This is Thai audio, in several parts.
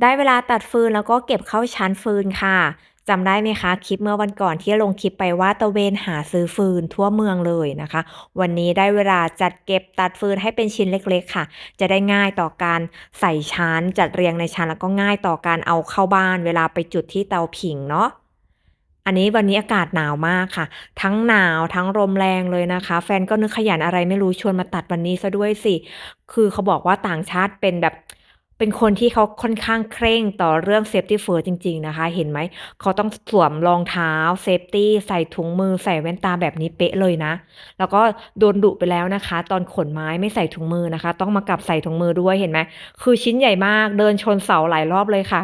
ได้เวลาตัดฟืนแล้วก็เก็บเข้าชั้นฟืนค่ะจำได้ไหมคะ คลิปเมื่อวันก่อนที่ลงคลิปไปว่าตะเวนหาซื้อฟืนทั่วเมืองเลยนะคะ วันนี้ได้เวลาจัดเก็บตัดฟืนให้เป็นชิ้นเล็ก ๆ ค่ะ จะได้ง่ายต่อการใส่ชั้นจัดเรียงในชั้นแล้วก็ง่ายต่อการเอาเข้าบ้าน เวลาไปจุดที่เตาผิงเนาะอันนี้วันนี้อากาศหนาวมากค่ะ ทั้งหนาวทั้งลมแรงเลยนะคะ แฟนก็นึกขยันอะไรไม่รู้ชวนมาตัดวันนี้ซะด้วยสิ คือเขาบอกว่าต่างชาติเป็นแบบ เป็นคนที่เขาค่อนข้างเคร่งต่อเรื่องเซฟตี้เฟอร์จริง ๆ นะคะ เห็นไหม เขาต้องสวมรองเท้าเซฟตี้ใส่ถุงมือใส่แว่นตาแบบนี้เป๊ะเลยนะ แล้วก็โดนดุไปแล้วนะคะ ตอนขนไม้ไม่ใส่ถุงมือนะคะ ต้องมากลับใส่ถุงมือด้วยเห็นไหมคือชิ้นใหญ่มากเดินชนเสาหลายรอบเลยค่ะ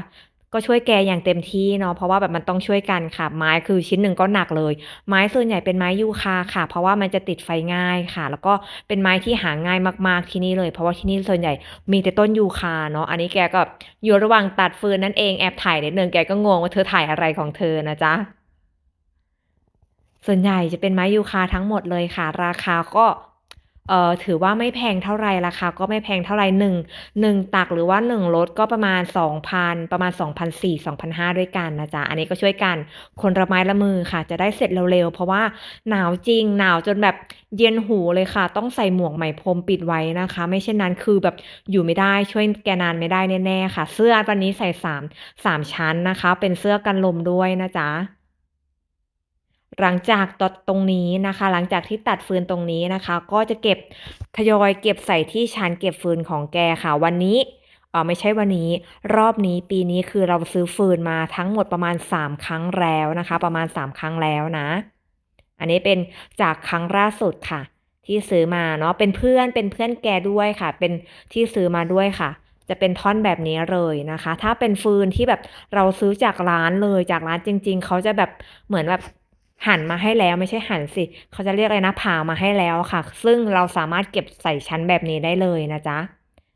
ก็ช่วยแกอย่างเต็มที่เนาะเพราะว่าแบบมันต้องช่วยกันค่ะ ไม้คือชิ้นหนึ่งก็หนักเลย ไม้ส่วนใหญ่เป็นไม้ยูคาค่ะ เพราะว่ามันจะติดไฟง่ายค่ะ แล้วก็เป็นไม้ที่หาง่ายมากๆที่นี่เลย เพราะว่าที่นี่ส่วนใหญ่มีแต่ต้นยูคาเนาะอันนี้แกก็อยู่ระหว่างตัดฟืนนั่นเองแอบถ่ายนิดนึงแกก็งงว่าเธอถ่ายอะไรของเธอนะจ๊ะส่วนใหญ่จะเป็นไม้ยูคาทั้งหมดเลยค่ะ ราคาก็ เอ่อถือว่าไม่แพงเท่าไหร่ราคาก็ไม่แพงเท่าไหร1 1ตักหรือว่า1รถก็ประมาณ2,000ประมาณ2,400-2,500ด้วยกันนะจ๊ะ อันนี้ก็ช่วยกันคนละไม้ละมือค่ะ จะได้เสร็จเร็วๆ เพราะว่าหนาวจริงหนาวจนแบบเย็นหูเลยค่ะ ต้องใส่หมวกไหมพรมปิดไว้นะคะ ไม่เช่นนั้นคือแบบอยู่ไม่ได้ช่วยแกนานไม่ได้แน่ๆค่ะ เสื้อตอนนี้ใส่3 3ชั้นนะคะ เป็นเสื้อกันลมด้วยนะจ๊ะ หลังจากตดตรงนี้นะคะ หลังจากที่ตัดฟืนตรงนี้นะคะ ก็จะเก็บทยอยเก็บใส่ที่ชั้นเก็บฟืนของแกค่ะ วันนี้เอ่อไม่ใช่วันนี้รอบนี้ปีนี้คือเราซื้อฟืนมาทั้งหมดประมาณ 3 ครั้งแล้วนะคะ ประมาณ 3 ครั้งแล้วนะ อันนี้เป็นจากครั้งล่าสุดค่ะ ที่ซื้อมาเนาะเป็นเพื่อนเป็นเพื่อนแกด้วยค่ะ เป็นที่ซื้อมาด้วยค่ะ จะเป็นท่อนแบบนี้เลยนะคะ ถ้าเป็นฟืนที่แบบเราซื้อจากร้านเลยจากร้านจริง ๆเขาจะแบบเหมือนแบบ หั่นมาให้แล้วไม่ใช่หั่นสิ เขาจะเรียกอะไรนะผ่ามาให้แล้วค่ะ ซึ่งเราสามารถเก็บใส่ชั้นแบบนี้ได้เลยนะจ๊ะ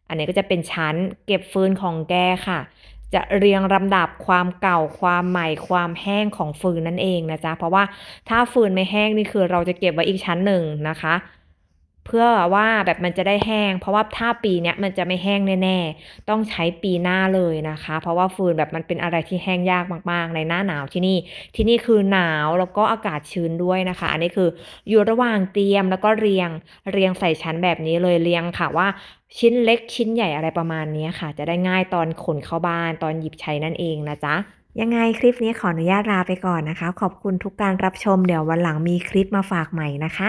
อันนี้ก็จะเป็นชั้นเก็บฟืนของแกค่ะ จะเรียงลำดับความเก่าความใหม่ความแห้งของฟืนนั่นเองนะจ๊ะ เพราะว่าถ้าฟืนไม่แห้งนี่คือเราจะเก็บไว้อีกชั้นหนึ่งนะคะ เพื่อว่าแบบมันจะได้แห้ง เพราะว่าถ้าปีเนี้ยมันจะไม่แห้งแน่ๆ ต้องใช้ปีหน้าเลยนะคะ เพราะว่าฟืนแบบมันเป็นอะไรที่แห้งยากมากๆ ในหน้าหนาวที่นี่ ที่นี่คือหนาวแล้วก็อากาศชื้นด้วยนะคะ อันนี้คืออยู่ระหว่างเตรียมแล้วก็เรียงเรียงใส่ชั้นแบบนี้เลยเรียงค่ะว่าชิ้นเล็กชิ้นใหญ่อะไรประมาณนี้ค่ะ จะได้ง่ายตอนขนเข้าบ้านตอนหยิบใช้นั่นเองนะจ๊ะยังไงคลิปนี้ขออนุญาตลาไปก่อนนะคะ ขอบคุณทุกการรับชมเดี๋ยววันหลังมีคลิปมาฝากใหม่นะคะ